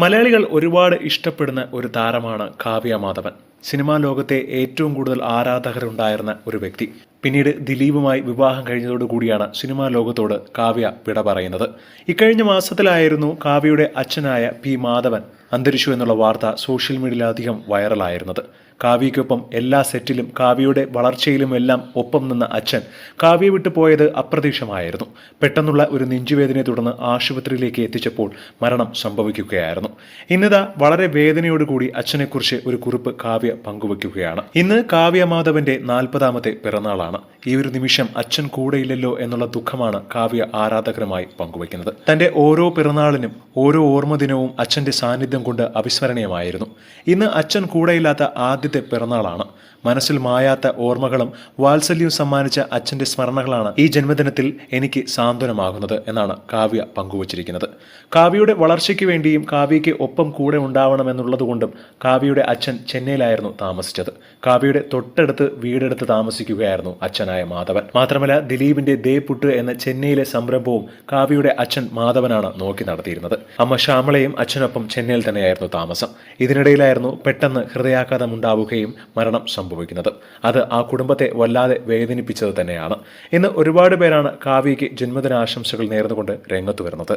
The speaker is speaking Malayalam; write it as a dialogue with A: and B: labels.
A: മലയാളികൾ ഒരുപാട് ഇഷ്ടപ്പെടുന്ന ഒരു താരമാണ് കാവ്യ മാധവൻ. സിനിമാ ലോകത്തെ ഏറ്റവും കൂടുതൽ ആരാധകരുണ്ടായിരുന്ന ഒരു വ്യക്തി. പിന്നീട് ദിലീപുമായി വിവാഹം കഴിഞ്ഞതോടുകൂടിയാണ് സിനിമാ ലോകത്തോട് കാവ്യ വിട പറയുന്നത്. ഇക്കഴിഞ്ഞ മാസത്തിലായിരുന്നു കാവ്യയുടെ അച്ഛനായ പി മാധവൻ അന്തരിച്ചു എന്നുള്ള വാർത്ത സോഷ്യൽ മീഡിയയിലധികം വൈറലായിരുന്നത്. കാവ്യയ്ക്കൊപ്പം എല്ലാ സെറ്റിലും കാവ്യയുടെ വളർച്ചയിലും എല്ലാം ഒപ്പം നിന്ന അച്ഛൻ കാവ്യ വിട്ടു പോയത് അപ്രതീക്ഷമായിരുന്നു. പെട്ടെന്നുള്ള ഒരു നെഞ്ചുവേദനയെ തുടർന്ന് ആശുപത്രിയിലേക്ക് എത്തിച്ചപ്പോൾ മരണം സംഭവിക്കുകയായിരുന്നു. ഇന്നിതാ വളരെ വേദനയോടുകൂടി അച്ഛനെക്കുറിച്ച് ഒരു കുറിപ്പ് കാവ്യ പങ്കുവയ്ക്കുകയാണ് ഇന്ന് കാവ്യ മാധവന്റെ നാൽപ്പതാമത്തെ പിറന്നാളാണ്. ഈ ഒരു നിമിഷം അച്ഛൻ കൂടെയില്ലല്ലോ എന്നുള്ള ദുഃഖമാണ് കാവ്യ ആരാധകരുമായി പങ്കുവയ്ക്കുന്നത് തന്റെ ഓരോ പിറന്നാളിനും ഓരോ ഓർമ്മ ദിനവും അച്ഛന്റെ സാന്നിധ്യം കൊണ്ട് അവിസ്മരണീയമായിരുന്നു. ഇന്ന് അച്ഛൻ കൂടെയില്ലാത്ത ആദ്യത്തെ പിറന്നാളാണ്. മനസ്സിൽ മായാത്ത ഓർമ്മകളും വാത്സല്യവും സമ്മാനിച്ച അച്ഛന്റെ സ്മരണകളാണ് ഈ ജന്മദിനത്തിൽ എനിക്ക് സാന്ത്വനമാകുന്നത് എന്നാണ് കാവ്യ പങ്കുവച്ചിരിക്കുന്നത്. കാവ്യയുടെ വളർച്ചയ്ക്ക് വേണ്ടിയും കാവ്യയ്ക്ക് ഒപ്പം കൂടെ ഉണ്ടാവണമെന്നുള്ളതുകൊണ്ടും കാവ്യയുടെ അച്ഛൻ ചെന്നൈയിലായിരുന്നു താമസിച്ചത്. കാവ്യയുടെ തൊട്ടടുത്ത് വീടെടുത്ത് താമസിക്കുകയായിരുന്നു അച്ഛനായ മാധവൻ. മാത്രമല്ല ദിലീപിന്റെ ദേ പുട്ട് എന്ന ചെന്നൈയിലെ സംരംഭവും കാവ്യയുടെ അച്ഛൻ മാധവനാണ് നോക്കി നടത്തിയിരുന്നത്. അമ്മ ശ്യാമളയും അച്ഛനൊപ്പം ചെന്നൈയിൽ തന്നെയായിരുന്നു താമസം. ഇതിനിടയിലായിരുന്നു പെട്ടെന്ന് ഹൃദയാഘാതം ഉണ്ടാവുകയും മരണം സംഭവിക്കുന്നത്. അത് ആ കുടുംബത്തെ വല്ലാതെ വേദനിപ്പിച്ചത് തന്നെയാണ്. ഇന്ന് ഒരുപാട് പേരാണ് കാവ്യയ്ക്ക് ജന്മദിനാശംസകൾ നേർന്നുകൊണ്ട് രംഗത്ത് വരുന്നത്.